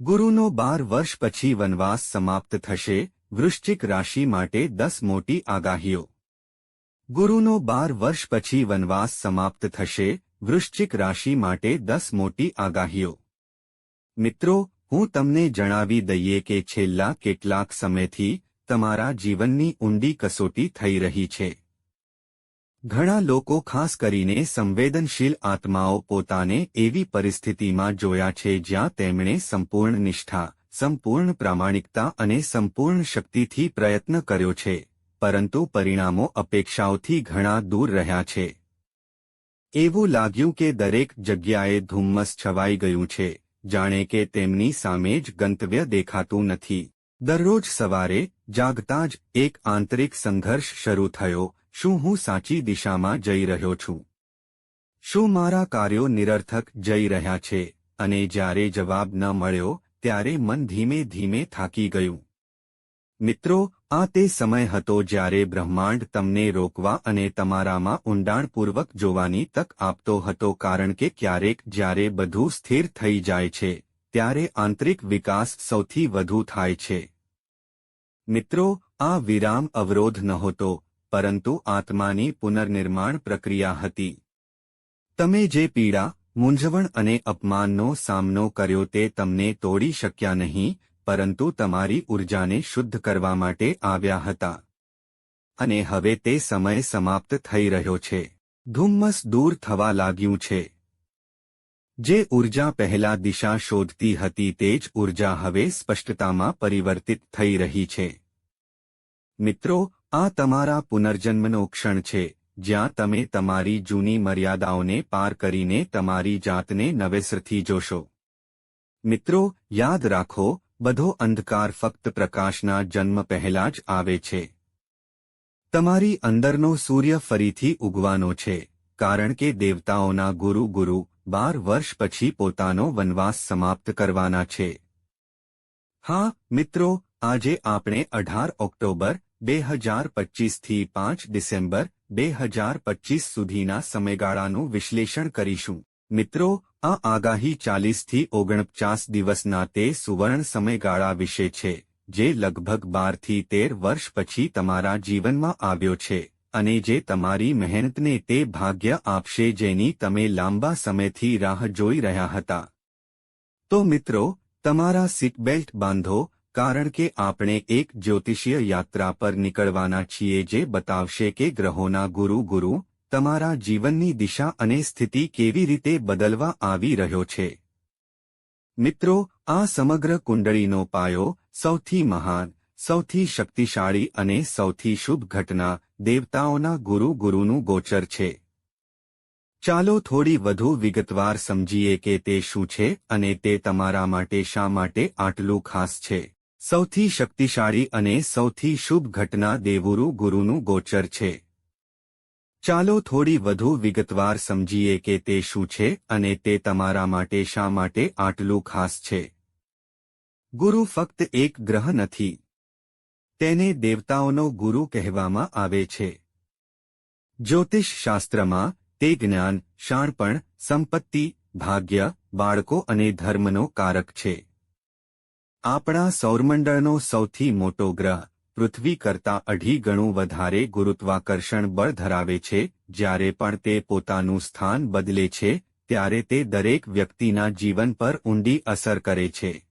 ગુરુનો બાર વર્ષ પછી વનવાસ સમાપ્ત થશે, વૃશ્ચિક રાશિ માટે દસ મોટી આગાહીઓ. ગુરુનો બાર વર્ષ પછી વનવાસ સમાપ્ત થશે, વૃશ્ચિક રાશિ માટે દસ મોટી આગાહીઓ. મિત્રો, હું તમને જણાવી દઈએ કે છેલ્લા કેટલાક સમયથી તમારા જીવનની ઊંડી કસોટી થઈ રહી છે. ઘણા લોકો ખાસ કરીને સંવેદનશીલ આત્માઓ પોતાને એવી પરિસ્થિતિમાં જોયા છે જ્યાં તેમણે સંપૂર્ણ નિષ્ઠા, સંપૂર્ણ પ્રામાણિકતા અને સંપૂર્ણ શક્તિથી પ્રયત્ન કર્યો છે, પરંતુ પરિણામો અપેક્ષાઓથી ઘણા દૂર રહ્યા છે. એવું લાગ્યું કે દરેક જગ્યાએ ધુમ્મસ છવાઈ ગયું છે, જાણે કે તેમની સામે જ ગંતવ્ય દેખાતું નથી. દરરોજ સવારે જાગતા જ એક આંતરિક સંઘર્ષ શરૂ થયો શું હું સાચી દિશામાં જઈ રહ્યો છું? શું મારા કાર્યો નિરર્થક જઈ રહ્યા છે? અને જ્યારે જવાબ ન મળ્યો, ત્યારે મન ધીમે ધીમે થાકી ગયું. મિત્રો, આ તે સમય હતો જ્યારે બ્રહ્માંડ તમને રોકવા અને તમારામાં ઊંડાણપૂર્વક જોવાની તક આપતો હતો કારણ કે ક્યારેક જ્યારે બધું સ્થિર થઈ જાય છે, ત્યારે આંતરિક વિકાસ સૌથી વધુ થાય છે. મિત્રો, આ વિરામ અવરોધ નહોતો પરંતુ આત્માની પુનર્નિર્માણ પ્રક્રિયા હતી. તમે જે પીડા, મૂંઝવણ અને અપમાનનો સામનો કર્યો તે તમને તોડી શક્યા નહીં, પરંતુ તમારી ઉર્જાને શુદ્ધ કરવા માટે આવ્યા હતા. અને હવે તે સમય સમાપ્ત થઈ રહ્યો છે. ધુમ્મસ દૂર થવા લાગ્યું છે. જે ઊર્જા પહેલા દિશા શોધતી હતી તે જ ઊર્જા હવે સ્પષ્ટતામાં પરિવર્તિત થઈ રહી છે. મિત્રો આ તમારા પુનર્જન્મનો ક્ષણ છે, જ્યાં તમે તમારી જૂની મર્યાદાઓને પાર કરીને તમારી જાતને નવેસરથી જોશો. મિત્રો, યાદ રાખો, બધો અંધકાર ફક્ત પ્રકાશના જન્મ પહેલા જ આવે છે. તમારી અંદરનો સૂર્ય ફરીથી ઉગવાનો છે, કારણ કે દેવતાઓના ગુરુ ગુરુ બાર વર્ષ પછી પોતાનો વનવાસ સમાપ્ત કરવાના છે. હા, મિત્રો, આજે આપણે અઢાર ઓક્ટોબર બે હજાર પચીસથી પાંચ ડિસેમ્બર બે હજાર પચીસ સુધીના સમયગાળાનું વિશ્લેષણ કરીશું. મિત્રો, આ આગાહી ચાલીસથી ઓગણપચાસ દિવસના તે સુવર્ણ સમયગાળા વિશે છે, જે લગભગ બારથી તેર વર્ષ પછી તમારા જીવનમાં આવ્યો છે, અને જે તમારી મહેનતને તે ભાગ્ય આપશે જેની તમે લાંબા સમયથી રાહ જોઈ રહ્યા હતા. તો મિત્રો, તમારા સીટબેલ્ટ બાંધો કારણ કે આપણે એક જ્યોતિષીય યાત્રા પર નીકળવાના છીએ જે બતાવશે કે ગ્રહોના ગુરુ ગુરુ, તમારા જીવનની દિશા અને સ્થિતિ કેવી રીતે બદલવા આવી રહ્યો છે. મિત્રો, આ સમગ્ર કુંડળીનો પાયો સૌથી મહાન, સૌથી શક્તિશાળી અને સૌથી શુભ ઘટના દેવતાઓના ગુરુ ગુરુનું ગોચર છે. ચાલો થોડી વધુ વિગતવાર સમજીએ કે તે શું છે અને તે તમારા માટે શા માટે આટલું ખાસ છે. સૌથી શક્તિશાળી અને સૌથી શુભ ઘટના દેવુરુ ગુરુનું ગોચર છે. ચાલો થોડી વધુ વિગતવાર સમજીએ કે તે શું છે અને તે તમારા માટે શા માટે આટલું ખાસ છે. ગુરુ ફક્ત એક ગ્રહ નથી. તેને દેવતાઓનો ગુરુ કહેવામાં આવે છે. જ્યોતિષ શાસ્ત્રમાં તે જ્ઞાન શાણપણ સંપત્તિ, ભાગ્ય, બાળકો અને ધર્મનો કારક છે. આપણા સૌરમંડળનો સૌથી મોટો ગ્રહ પૃથ્વી કરતાં અઢી ગણું વધારે ગુરુત્વાકર્ષણ બળ ધરાવે છે, જ્યારે પણ તે પોતાનું સ્થાન બદલે છે, ત્યારે તે દરેક વ્યક્તિના જીવન પર ઊંડી અસર કરે છે.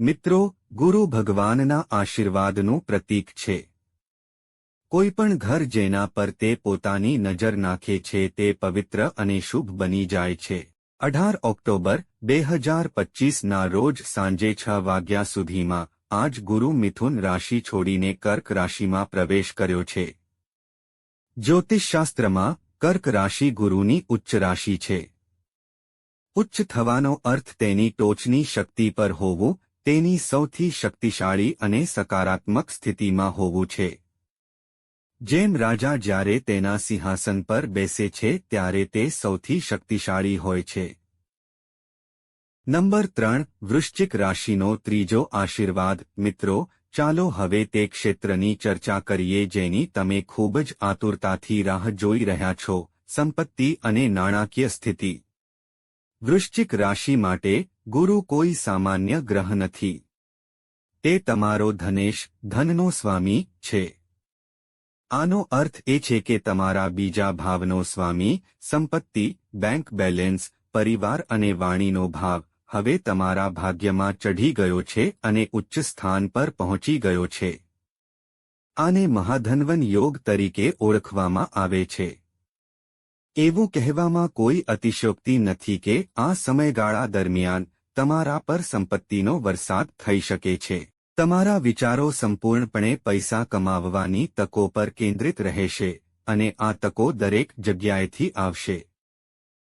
મિત્રો, ગુરુ ભગવાનના આશીર્વાદનું પ્રતીક છે. કોઈપણ ઘર જેના પર તે પોતાની નજર નાખે છે તે પવિત્ર અને શુભ બની જાય છે. અઢાર ઓક્ટોબર, બે હજાર પચીસના રોજ સાંજે છ વાગ્યા સુધીમાં, આજ ગુરુ મિથુન રાશિ છોડીને કર્ક રાશિમાં પ્રવેશ કર્યો છે. જ્યોતિષશાસ્ત્રમાં, કર્ક રાશિ ગુરુની ઉચ્ચ રાશિ છે. ઉચ્ચ થવાનો અર્થ તેની ટોચની શક્તિ પર હોવું, તેની સૌથી શક્તિશાળી અને સકારાત્મક સ્થિતિમાં હોવું છે. જેમ રાજા જ્યારે તેના સિંહાસન પર બેસે છે ત્યારે તે સૌથી શક્તિશાળી હોય છે. નંબર ત્રણ, વૃશ્ચિક રાશિનો ત્રીજો આશીર્વાદ. મિત્રો, ચાલો હવે તે ક્ષેત્રની ચર્ચા કરીએ જેની તમે ખૂબ જ આતુરતાથી રાહ જોઈ રહ્યા છો. સંપત્તિ અને નાણાકીય સ્થિતિ. વૃશ્ચિક રાશિ માટે ગુરુ કોઈ સામાન્ય ગ્રહ નથી. તે તમારો ધનેશ, ધનનો સ્વામી છે. આનો અર્થ એ છે કે તમારા બીજા ભાવનો સ્વામી, સંપત્તિ બેંક બેલેન્સ પરિવાર અને વાણીનો ભાવ હવે તમારા ભાગ્યમાં ચઢી ગયો છે અને ઉચ્ચ સ્થાન પર પહોંચી ગયો છે. આને મહાધનવન યોગ તરીકે ઓળખવામાં આવે છે. એવું કહેવામાં કોઈ અતિશયોક્તિ નથી કે આ સમયગાળા દરમિયાન તમારા પર સંપત્તિનો વરસાદ થઈ શકે છે. તમારા વિચારો સંપૂર્ણપણે પૈસા કમાવવાની તકો પર કેન્દ્રિત રહેશે અને આ તકો દરેક જગ્યાએથી આવશે.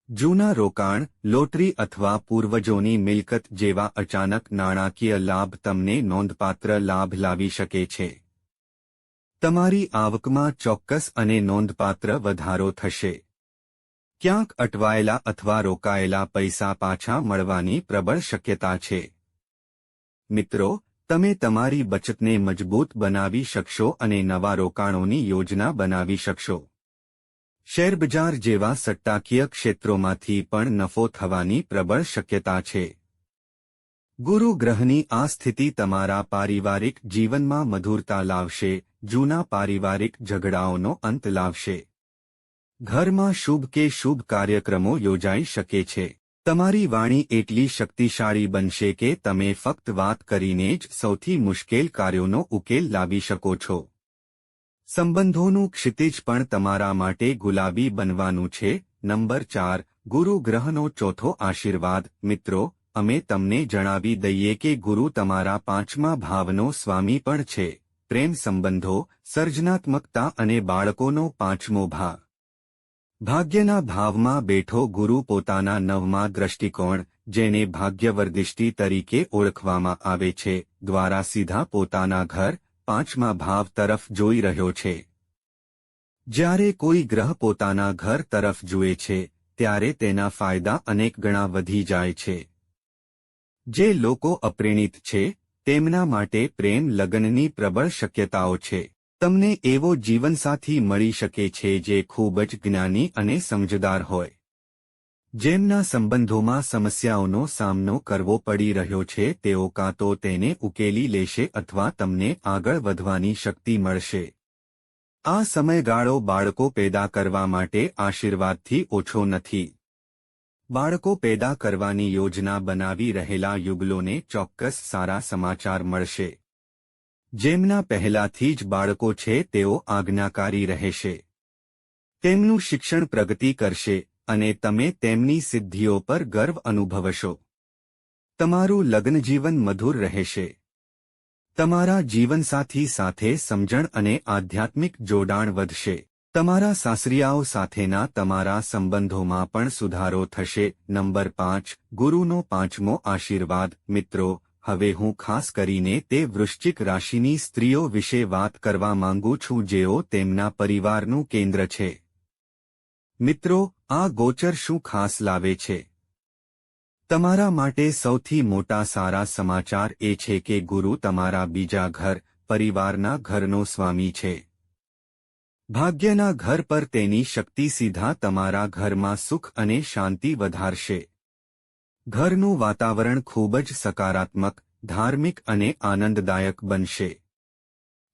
જૂના રોકાણ, લોટરી અથવા પૂર્વજોની મિલકત જેવા અચાનક નાણાકીય લાભ તમને નોંધપાત્ર લાભ લાવી શકે છે. તમારી આવકમાં ચોક્કસ અને નોંધપાત્ર વધારો થશે. ક્યાંક અટવાયેલા અથવા રોકાયેલા પૈસા પાછા મળવાની પ્રબળ શક્યતા છે. મિત્રો તમે તમારી બચતને મજબૂત બનાવી શકશો અને નવા રોકાણોની યોજના બનાવી શકશો. શેરબજાર જેવા સટ્ટાકીય ક્ષેત્રોમાંથી પણ નફો થવાની પ્રબળ શક્યતા છે. ગુરુ ગ્રહની આ સ્થિતિ તમારા પારિવારિક જીવનમાં મધુરતા લાવશે, જૂના પારિવારિક ઝઘડાઓનો અંત લાવશે. ઘરમાં શુભ કે શુભ કાર્યક્રમો યોજાઈ શકે છે. તમારી વાણી એટલી શક્તિશાળી બનશે કે તમે ફક્ત વાત કરીને જ સૌથી મુશ્કેલ કાર્યોનો ઉકેલ લાવી શકો છો. સંબંધોનું ક્ષિતિજ પણ તમારા માટે ગુલાબી બનવાનું છે. નંબર ચાર, ગુરુ ગ્રહનો ચોથો આશીર્વાદ. મિત્રો, અમે તમને જણાવી દઈએ કે ગુરુ તમારા પાંચમા ભાવનો સ્વામી પણ છે. પ્રેમ સંબંધો, સર્જનાત્મકતા અને બાળકોનો પાંચમો ભાગ. ભાગ્યના ભાવમાં બેઠો ગુરુ પોતાના નવમા દ્રષ્ટિકોણ, જેને ભાગ્યવર્દિષ્ટિ તરીકે ઓળખવામાં આવે છે, દ્વારા સીધા પોતાના ઘર, પાંચમા ભાવ તરફ જોઈ રહ્યો છે. જ્યારે કોઈ ગ્રહ પોતાના ઘર તરફ જુએ છે, ત્યારે તેના ફાયદા અનેક ગણા વધી જાય છે. જે લોકો અપ્રેણિત છે, તેમના માટે પ્રેમ લગ્નની પ્રબળ શક્યતાઓ છે. તમને એવો જીવનસાથી મળી શકે છે જે ખૂબ જ જ્ઞાની અને સમજદાર હોય. જેમના સંબંધોમાં સમસ્યાઓનો સામનો કરવો પડી રહ્યો છે, તેઓ કાં તો તેને ઉકેલી લેશે અથવા તમને આગળ વધવાની શક્તિ મળશે. આ સમયગાળો બાળકો પેદા કરવા માટે આશીર્વાદથી ઓછો નથી. બાળકો પેદા કરવાની યોજના બનાવી રહેલા યુગલોને ચોક્કસ સારા સમાચાર મળશે. જેમના પહેલાથી જ બાળકો છે તેઓ આજ્ઞાકારી રહેશે. તેમનું શિક્ષણ પ્રગતિ કરશે અને તમે તેમની સિદ્ધિઓ પર ગર્વ અનુભવશો. તમારું લગ્નજીવન મધુર રહેશે. તમારા જીવનસાથી સાથે સમજણ અને આધ્યાત્મિક જોડાણ વધશે. તમારા સાસરિયાઓ સાથેના તમારા સંબંધોમાં પણ સુધારો થશે. નંબર પાંચ, ગુરુનો પાંચમો આશીર્વાદ, મિત્રો હવે હું ખાસ કરીને તે વૃશ્ચિક રાશિની સ્ત્રીઓ વિશે વાત કરવા માંગુ છું જેઓ તેમના પરિવારનું કેન્દ્ર છે. મિત્રો, આ ગોચર શું ખાસ લાવે છે? તમારા માટે સૌથી મોટા સારા સમાચાર એ છે કે ગુરુ તમારા બીજા ઘર, પરિવારના ઘરનો સ્વામી છે. ભાગ્યના ઘર પર તેની શક્તિ સીધા તમારા ઘરમાં સુખ અને શાંતિ વધારશે. ઘરનું વાતાવરણ ખૂબ જ સકારાત્મક, ધાર્મિક અને આનંદદાયક બનશે.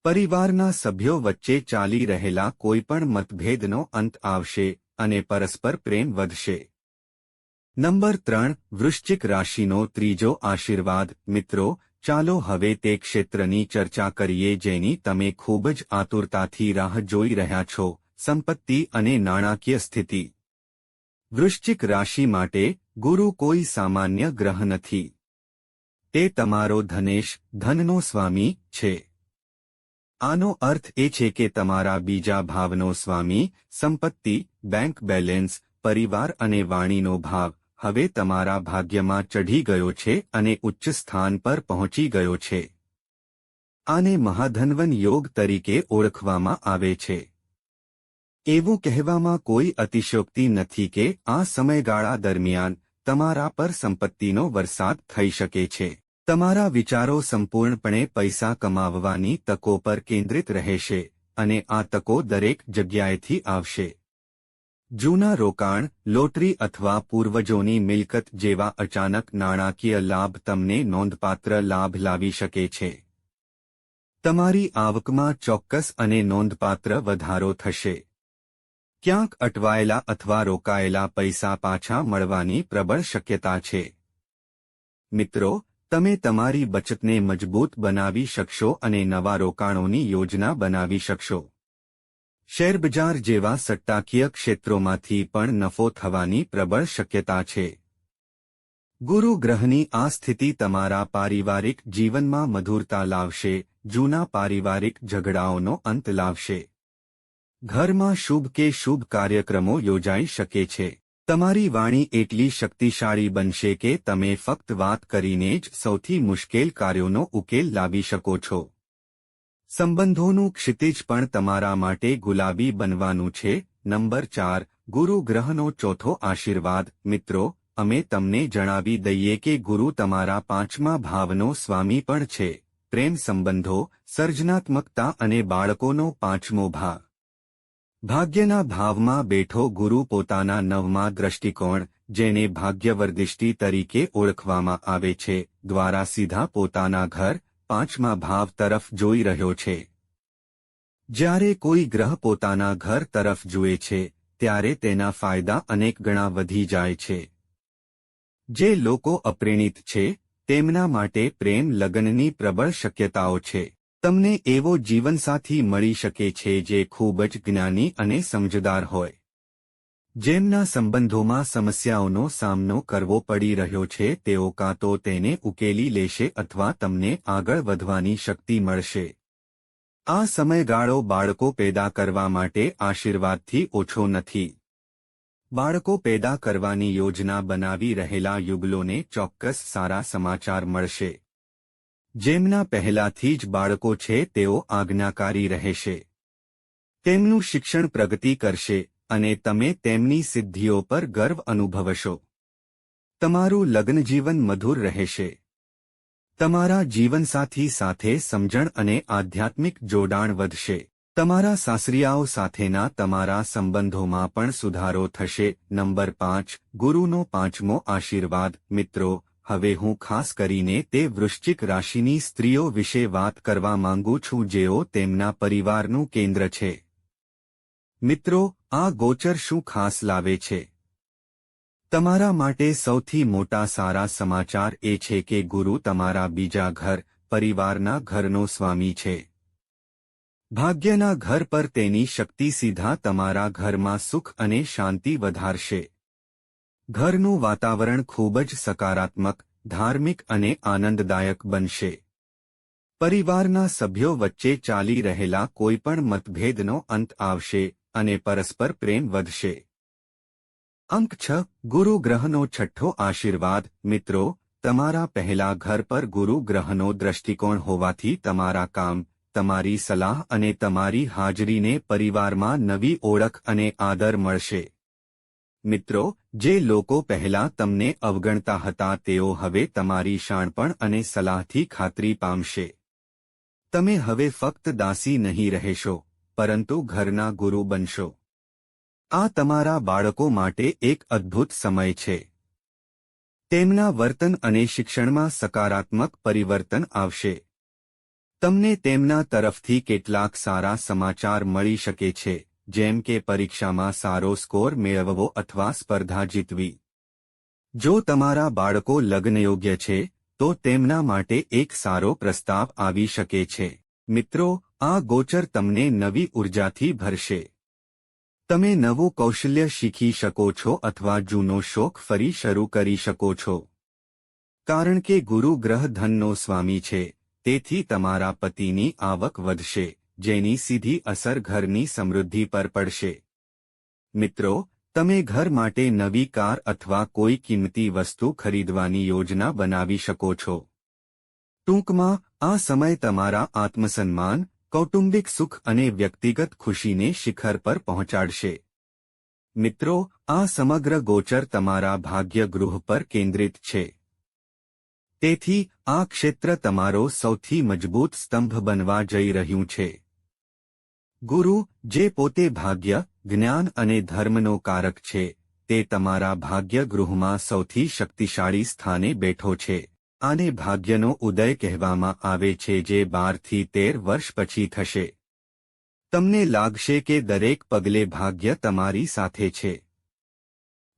પરિવારના સભ્યો વચ્ચે ચાલી રહેલા કોઈપણ મતભેદનો અંત આવશે અને પરસ્પર પ્રેમ વધશે. નંબર ત્રણ, વૃશ્ચિક રાશિનો ત્રીજો આશીર્વાદ. મિત્રો, ચાલો હવે તે ક્ષેત્રની ચર્ચા કરીએ જેની તમે ખૂબ જ આતુરતાથી રાહ જોઈ રહ્યા છો, સંપત્તિ અને નાણાકીય સ્થિતિ. વૃશ્ચિક રાશિ માટે ગુરુ કોઈ સામાન્ય ગ્રહ નથી. તે તમારો ધનેશ, ધનનો સ્વામી છે. આનો અર્થ એ છે કે તમારા બીજા ભાવનો સ્વામી, સંપત્તિ બેંક બેલેન્સ પરિવાર અને વાણીનો ભાવ, હવે તમારા ભાગ્યમાં ચઢી ગયો છે અને ઉચ્ચ સ્થાન પર પહોંચી ગયો છે. આને મહાધનવન યોગ તરીકે ઓળખવામાં આવે છે. એવું કહેવામાં કોઈ અતિશયોક્તિ નથી કે આ સમયગાળા દરમિયાન તમારા પર સંપત્તિનો વરસાદ થઈ શકે છે. તમારા વિચારો સંપૂર્ણપણે પૈસા કમાવવાની તકો પર કેન્દ્રિત રહેશે અને આ તકો દરેક જગ્યાએથી આવશે. જૂના રોકાણ, લોટરી અથવા પૂર્વજોની મિલકત જેવા અચાનક નાણાકીય લાભ તમને નોંધપાત્ર લાભ લાવી શકે છે. તમારી આવકમાં ચોક્કસ અને નોંધપાત્ર વધારો થશે. ક્યાંક અટવાયેલા અથવા રોકાયેલા પૈસા પાછા મળવાની પ્રબળ શક્યતા છે. મિત્રો, તમે તમારી બચતને મજબૂત બનાવી શકશો અને નવા રોકાણોની યોજના બનાવી શકશો. શેરબજાર જેવા સટ્ટાકીય ક્ષેત્રોમાંથી પણ નફો થવાની પ્રબળ શક્યતા છે. ગુરુ ગ્રહની આ સ્થિતિ તમારા પારિવારિક જીવનમાં મધુરતા લાવશે, જૂના પારિવારિક ઝઘડાઓનો અંત લાવશે. ઘરમાં શુભ કે શુભ કાર્યક્રમો યોજાઈ શકે છે. તમારી વાણી એટલી શક્તિશાળી બનશે કે તમે ફક્ત વાત કરીને જ સૌથી મુશ્કેલ કાર્યોનો ઉકેલ લાવી શકો છો. સંબંધોનું ક્ષિતિજ પણ તમારા માટે ગુલાબી બનવાનું છે. નંબર ચાર, ગુરુ ગ્રહનો ચોથો આશીર્વાદ. મિત્રો, અમે તમને જણાવી દઈએ કે ગુરુ તમારા પાંચમા ભાવનો સ્વામી પણ છે. પ્રેમ સંબંધો, સર્જનાત્મકતા અને બાળકોનો પાંચમો ભાગ. ભાગ્યના ભાવમાં બેઠો ગુરુ પોતાના નવમા દ્રષ્ટિકોણ, જેને ભાગ્યવર્દિષ્ટિ તરીકે ઓળખવામાં આવે છે, દ્વારા સીધા પોતાના ઘર, પાંચમા ભાવ તરફ જોઈ રહ્યો છે. જ્યારે કોઈ ગ્રહ પોતાના ઘર તરફ જુએ છે, ત્યારે તેના ફાયદા અનેક ગણા વધી જાય છે. જે લોકો અપ્રેણિત છે, તેમના માટે પ્રેમ લગ્નની પ્રબળ શક્યતાઓ છે. તમને એવો જીવનસાથી મળી શકે છે જે ખૂબ જ જ્ઞાની અને સમજદાર હોય. જેમના સંબંધોમાં સમસ્યાઓનો સામનો કરવો પડી રહ્યો છે, તેઓ કાં તો તેને ઉકેલી લેશે અથવા તમને આગળ વધવાની શક્તિ મળશે. આ સમયગાળો બાળકો પેદા કરવા માટે આશીર્વાદથી ઓછો નથી. બાળકો પેદા કરવાની યોજના બનાવી રહેલા યુગલોને ચોક્કસ સારા સમાચાર મળશે. જેમના પહેલાથી જ બાળકો છે, તેઓ આજ્ઞાકારી રહેશે. તેમનું શિક્ષણ પ્રગતિ કરશે અને તમે તેમની સિદ્ધિઓ પર ગર્વ અનુભવશો. તમારું લગ્નજીવન મધુર રહેશે. તમારા જીવનસાથી સાથે સમજણ અને આધ્યાત્મિક જોડાણ વધશે. તમારા સાસરિયાઓ સાથેના તમારા સંબંધોમાં પણ સુધારો થશે. નંબર પાંચ, ગુરુનો પાંચમો આશીર્વાદ, મિત્રો હવે હું ખાસ કરીને તે વૃશ્ચિક રાશિની સ્ત્રીઓ વિશે વાત કરવા માંગુ છું જેઓ તેમના પરિવારનું કેન્દ્ર છે. મિત્રો, આ ગોચર શું ખાસ લાવે છે? તમારા માટે સૌથી મોટા સારા સમાચાર એ છે કે ગુરુ તમારા બીજા ઘર, પરિવારના ઘરનો સ્વામી છે. ભાગ્યના ઘર પર તેની શક્તિ સીધા તમારા ઘરમાં સુખ અને શાંતિ વધારશે. ઘરનું વાતાવરણ ખૂબ જ સકારાત્મક, ધાર્મિક અને આનંદદાયક બનશે. પરિવારના સભ્યો વચ્ચે ચાલી રહેલા કોઈપણ મતભેદનો અંત આવશે અને પરસ્પર પ્રેમ વધશે. અંક છ, ગુરુ ગ્રહનો છઠ્ઠો આશીર્વાદ. મિત્રો, તમારા પહેલા ઘર પર ગુરુ ગ્રહનો દ્રષ્ટિકોણ હોવાથી તમારા કામ, તમારી સલાહ અને તમારી હાજરીને પરિવારમાં નવી ઓળખ અને આદર મળશે. મિત્રો, જે લોકો પહેલા તમને અવગણતા હતા તેઓ હવે તમારી શાણપણ અને સલાહથી ખાતરી પામશે. તમે હવે ફક્ત દાસી નહીં રહેશો, પરંતુ ઘરના ગુરુ બનશો. આ તમારા બાળકો માટે એક અદ્ભુત સમય છે. તેમના વર્તન અને શિક્ષણમાં સકારાત્મક પરિવર્તન આવશે. તમને તેમના તરફથી કેટલાક સારા સમાચાર મળી શકે છે. જેમ કે પરીક્ષામાં સારો સ્કોર મેળવવો અથવા સ્પર્ધા જીતવી. જો તમારા બાળકો લગ્નયોગ્ય છે, તો તેમના માટે એક સારો પ્રસ્તાવ આવી શકે છે. મિત્રો, આ ગોચર તમને નવી ઉર્જાથી ભરશે. તમે નવું કૌશલ્ય શીખી શકો છો અથવા જૂનો શોખ ફરી શરૂ કરી શકો છો. કારણ કે ગુરુ ગ્રહ ધનનો સ્વામી છે, તેથી તમારા પતિની આવક વધશે. જેની સીધી અસર ઘરની સમૃદ્ધિ પર પડશે. મિત્રો, તમે ઘર માટે નવી કાર અથવા કોઈ કિંમતી વસ્તુ ખરીદવાની યોજના બનાવી શકો છો. ટૂંકમાં, આ સમય તમારા આત્મસન્માન, કૌટુંબિક સુખ અને વ્યક્તિગત ખુશીને શિખર પર પહોંચાડશે. મિત્રો, આ સમગ્ર ગોચર તમારા ભાગ્ય ગૃહ પર કેન્દ્રિત છે. તેથી, આ ક્ષેત્ર તમારો સૌથી મજબૂત સ્તંભ બનવા જઈ રહ્યું છે. ગુરુ, જે પોતે ભાગ્ય, જ્ઞાન અને ધર્મનો કારક છે, તે તમારા ભાગ્ય ગૃહમાં સૌથી શક્તિશાળી સ્થાને બેઠો છે. આને ભાગ્યનો ઉદય કહેવામાં આવે છે જે બારથી તેર વર્ષ પછી થશે. તમને લાગશે કે દરેક પગલે ભાગ્ય તમારી સાથે છે.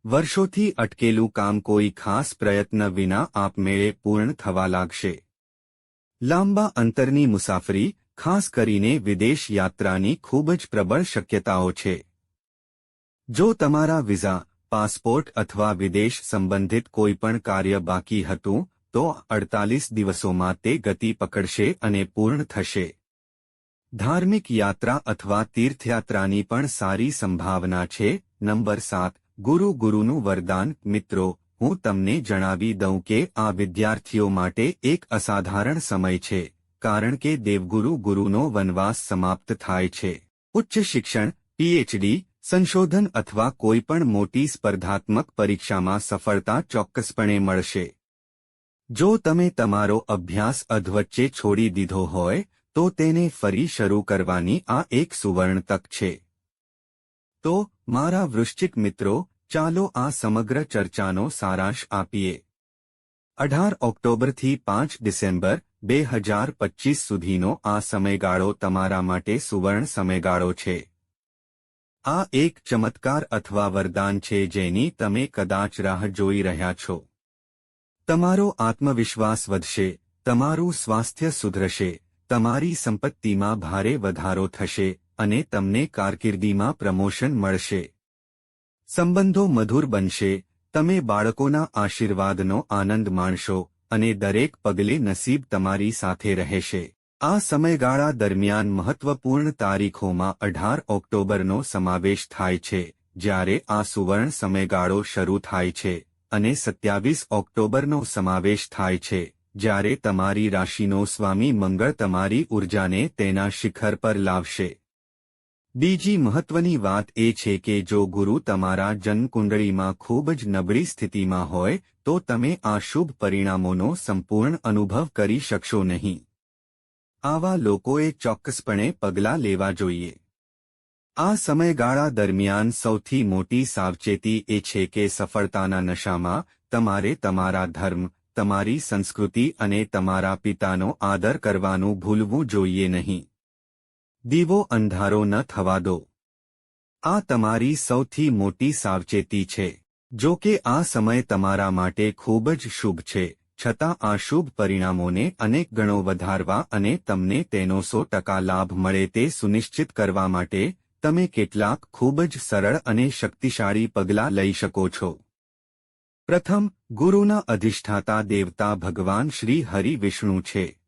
વર્ષોથી અટકેલું કામ કોઈ ખાસ પ્રયત્ન વિના આપમેળે પૂર્ણ થવા લાગશે. લાંબા અંતરની મુસાફરી ખાસ કરીને વિદેશ યાત્રાની ખૂબ જ પ્રબળ શક્યતાઓ છે. જો તમારા વિઝા, પાસપોર્ટ અથવા વિદેશ સંબંધિત કોઈપણ કાર્ય બાકી હતું, તો અડતાલીસ દિવસોમાં તે ગતિ પકડશે અને પૂર્ણ થશે. ધાર્મિક યાત્રા અથવા તીર્થયાત્રાની પણ સારી સંભાવના છે. નંબર સાત, ગુરુ ગુરુનું વરદાન. મિત્રો, હું તમને જણાવી દઉં કે આ વિદ્યાર્થીઓ માટે એક અસાધારણ સમય છે. કારણ કે દેવગુરુ ગુરુનો વનવાસ સમાપ્ત થાય છે. ઉચ્ચ શિક્ષણ પીએચડી સંશોધન અથવા કોઈપણ મોટી સ્પર્ધાત્મક પરીક્ષામાં સફળતા ચોક્કસપણે મળશે. જો તમે તમારો અભ્યાસ અધવચ્ચે છોડી દીધો હોય, તો તેને ફરી શરૂ કરવાની આ એક સુવર્ણ તક છે. તો, મારા વૃશ્ચિક મિત્રો, ચાલો આ સમગ્ર ચર્ચાનો સારાંશ આપીએ. અઢાર ઓક્ટોબરથી પાંચ ડિસેમ્બર બે હજાર પચીસ સુધીનો આ સમયગાળો તમારા માટે સુવર્ણ સમયગાળો છે. આ એક ચમત્કાર અથવા વરદાન છે જેની તમે કદાચ રાહ જોઈ રહ્યા છો. તમારો આત્મવિશ્વાસ વધશે, તમારું સ્વાસ્થ્ય સુધરશે, તમારી સંપત્તિમાં ભારે વધારો થશે અને તમને કારકિર્દીમાં પ્રમોશન મળશે. સંબંધો મધુર બનશે, તમે બાળકોના આશીર્વાદનો આનંદ માણશો અને દરેક પગલે નસીબ તમારી સાથે રહેશે. આ સમયગાળા દરમિયાન મહત્વપૂર્ણ તારીખોમાં અઢાર ઓક્ટોબરનો સમાવેશ થાય છે, જ્યારે આ સુવર્ણ સમયગાળો શરૂ થાય છે અને સત્યાવીસ ઓક્ટોબરનો સમાવેશ થાય છે, જ્યારે તમારી રાશિનો સ્વામી મંગળ તમારી ઉર્જાને તેના શિખર પર લાવશે. બીજી મહત્વની વાત એ છે કે જો ગુરુ તમારા જન્મકુંડળીમાં ખૂબ જ નબળી સ્થિતિમાં હોય, તો તમે આ શુભ પરિણામોનો સંપૂર્ણ અનુભવ કરી શકશો નહીં. આવા લોકોએ ચોક્કસપણે પગલાં લેવા જોઈએ. આ સમયગાળા દરમિયાન સૌથી મોટી સાવચેતી એ છે કે સફળતાના નશામાં તમારે તમારા ધર્મ, તમારી સંસ્કૃતિ અને તમારા પિતાનો આદર કરવાનું ભૂલવું જોઈએ નહીં. દીવો અંધારો ન થવા દો. આ તમારી સૌથી મોટી સાવચેતી છે, જો કે આ સમય તમારા માટે ખૂબ જ શુભ છે, છતાં આ શુભ પરિણામોને અનેક ગણો વધારવા અને તમને તેનો સો ટકા લાભ મળે તે સુનિશ્ચિત કરવા માટે, તમે કેટલાક ખૂબ જ સરળ અને શક્તિશાળી પગલાં લઈ શકો છો. પ્રથમ, ગુરુના અધિષ્ઠાતા દેવતા ભગવાન શ્રી હરિ વિષ્ણુ છે.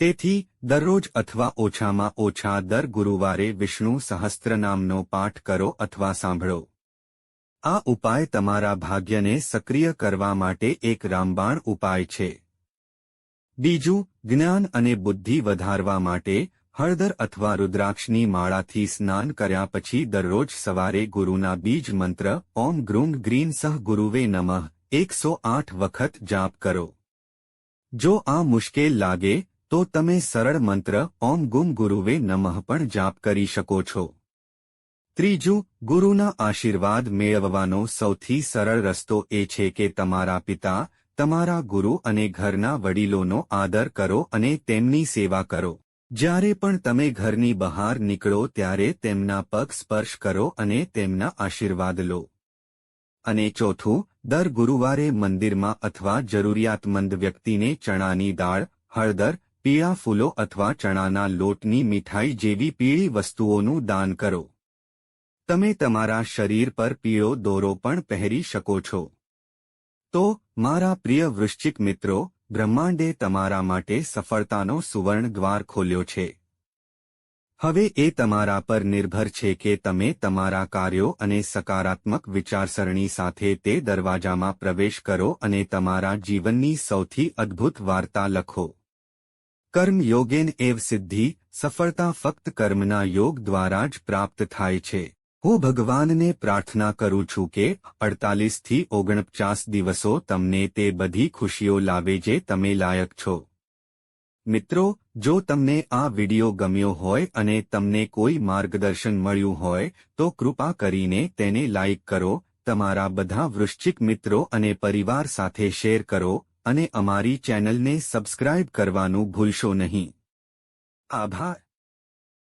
તેથી, દરરોજ અથવા ઓછામાં ઓછા દર ગુરુવારે વિષ્ણુ સહસ્ત્રનામનો પાઠ કરો અથવા સાંભળો. આ ઉપાય તમારા ભાગ્યને સક્રિય કરવા માટે એક રામબાણ ઉપાય છે. બીજું, જ્ઞાન અને બુદ્ધિ વધારવા માટે, હળદર અથવા રુદ્રાક્ષની માળાથી સ્નાન કર્યા પછી દરરોજ સવારે ગુરુના બીજ મંત્ર, ઓમ ગ્રુમ ગ્રીન સહ ગુરુવે નમઃ, એકસો આઠ વખત જાપ કરો. જો આ મુશ્કેલ લાગે તો તમે સરળ મંત્ર ઓમ ગુમ ગુરુવે નમઃ પણ જાપ કરી શકો છો. ત્રીજું, ગુરુના આશીર્વાદ મેળવવાનો સૌથી સરળ રસ્તો એ છે કે તમારા પિતા, તમારા ગુરુ અને ઘરના વડીલોનો આદર કરો અને તેમની સેવા કરો. જ્યારે પણ તમે ઘરની બહાર નીકળો ત્યારે તેમના પગ સ્પર્શ કરો અને તેમના આશીર્વાદ લો. અને ચોથું, દર ગુરુવારે મંદિરમાં અથવા જરૂરિયાતમંદ વ્યક્તિને ચણાની દાળ, હળદર પીળા ફૂલો અથવા ચણાના લોટની મીઠાઈ જેવી પીળી વસ્તુઓનું દાન કરો. તમે તમારા શરીર પર પીળો દોરો પણ પહેરી શકો છો. તો, મારા પ્રિય વૃશ્ચિક મિત્રો, બ્રહ્માંડે તમારા માટે સફળતાનો સુવર્ણ દ્વાર ખોલ્યો છે. હવે એ તમારા પર નિર્ભર છે કે તમે તમારા કાર્યો અને સકારાત્મક વિચારસરણી સાથે તે દરવાજામાં પ્રવેશ કરો અને તમારા જીવનની સૌથી અદ્ભુત વાર્તા લખો. કર્મ યોગેન એવ સિદ્ધિ, સફળતા ફક્ત કર્મના યોગ દ્વારા જ પ્રાપ્ત થાય છે. હું ભગવાનને પ્રાર્થના કરું છું કે અડતાલીસથી ઓગણપચાસ દિવસો તમને તે બધી ખુશીઓ લાવે જે તમે લાયક છો. મિત્રો, જો તમને આ વિડિયો ગમ્યો હોય અને તમને કોઈ માર્ગદર્શન મળ્યું હોય, તો કૃપા કરીને તેને લાઇક કરો, તમારા બધા વૃશ્ચિક મિત્રો અને પરિવાર સાથે શેર કરો અને અમારી ચેનલને સબસ્ક્રાઇબ કરવાનું ભૂલશો નહીં. આભાર.